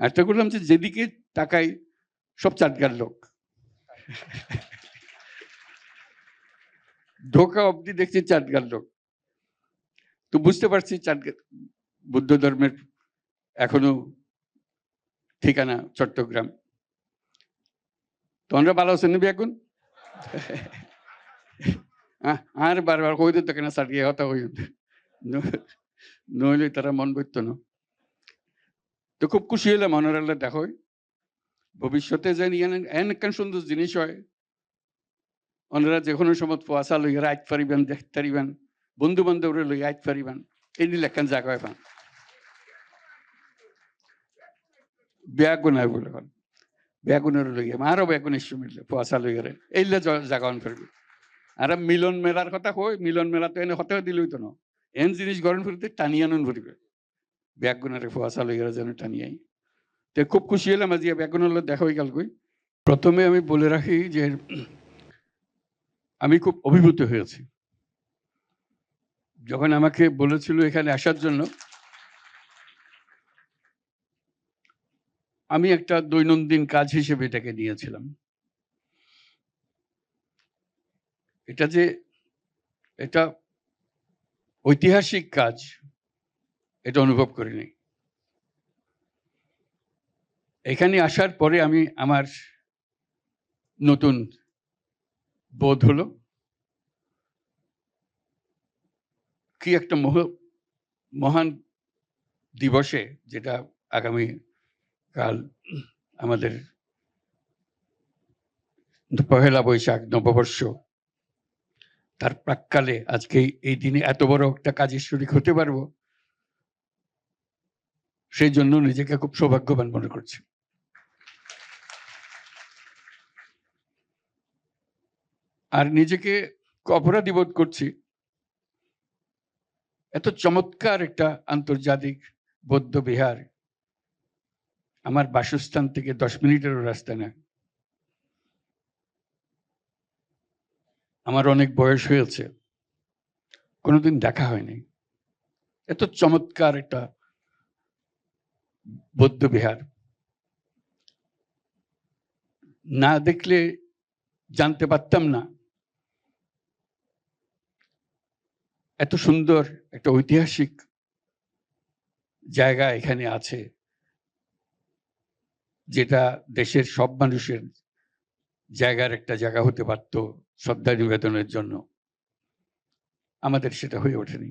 আরেকটা করলাম যে যেদিকে তাকাই সব চাটগার লোক। ঢোকা অবধি দেখছি চাটগার লোক। তো বুঝতে পারছি চাটগার বুদ্ধ ধর্মের এখনও ঠিকানা চট্টগ্রাম। তোমরা ভালো আছেন নাবি এখন? আর বারবার কই দিত কেন সাটিয়ে কথা হই নইলে তারা মন বইত না। তো খুব খুশি হলাম অনারাল্লাহ দেখো ভবিষ্যতে জানি এন একখান সুন্দর জিনিস হয়। ওনারা যে কোনো সময় পোয়াশা লইয়া আইত পারিবেন দেখতে পারিবেন বন্ধু বান্ধবরে লইয়া আইত পারিবেন, এই নিলে একখান জায়গা হয় পান ব্যাগুন হয় বলে কন। ব্যাগুনের লইয়া, আরও ব্যাগুন এসে মিললে পোয়াশা লইয়া এইলে জায়গা অন করবি আর মিলন মেলার কথা কই, মিলন মেলা তো এনে হতে দিলই তো না। এন জিনিস গরম ফুরিতে টানিয়ে আনুন ফুরিবে ব্যাগুনের পোয়াশা লইয়া যেন টানিয়াই তো খুব খুশি হলাম আজ ব্যাগুনের দেখা হয়ে গেল প্রথমে আমি বলে রাখি যে আমি খুব অভিভূত হয়েছি যখন আমাকে বলেছিল এখানে আসার জন্য, আমি একটা দৈনন্দিন কাজ হিসেবে এটাকে নিয়েছিলাম। এটা যে, এটা ঐতিহাসিক কাজ। এটা অনুভব করিনি এখানে আসার পরে আমি আমার নতুন বোধ হলো, কি একটা মহ, মহান দিবসে যেটা আগামী কাল আমাদের পহেলা বৈশাখ, নববর্ষ, তার প্রাককালে আজকে এই- এই দিনে এত বড় একটা কাজের শরিক হতে পারব? সেই জন্য নিজেকে খুব সৌভাগ্যবান মনে করছি। আর নিজেকে অপরাধী বোধ করছি। এত চমৎকার একটা আন্তর্জাতিক বৌদ্ধ বিহার। আমার বাসস্থান থেকে দশ মিনিটেরও রাস্তা না। আমার অনেক বয়স হয়েছে। কোনোদিন দেখা হয়নি। এত চমৎকার একটা বৌদ্ধ বিহার। না দেখলে জানতে পারতাম না। এত সুন্দর একটা ঐতিহাসিক জায়গা এখানে আছে, যেটা দেশের সব মানুষের জায়গার একটা জায়গা হতে পারত শ্রদ্ধা নিবেদনের জন্য। আমাদের সেটা হয়ে ওঠেনি।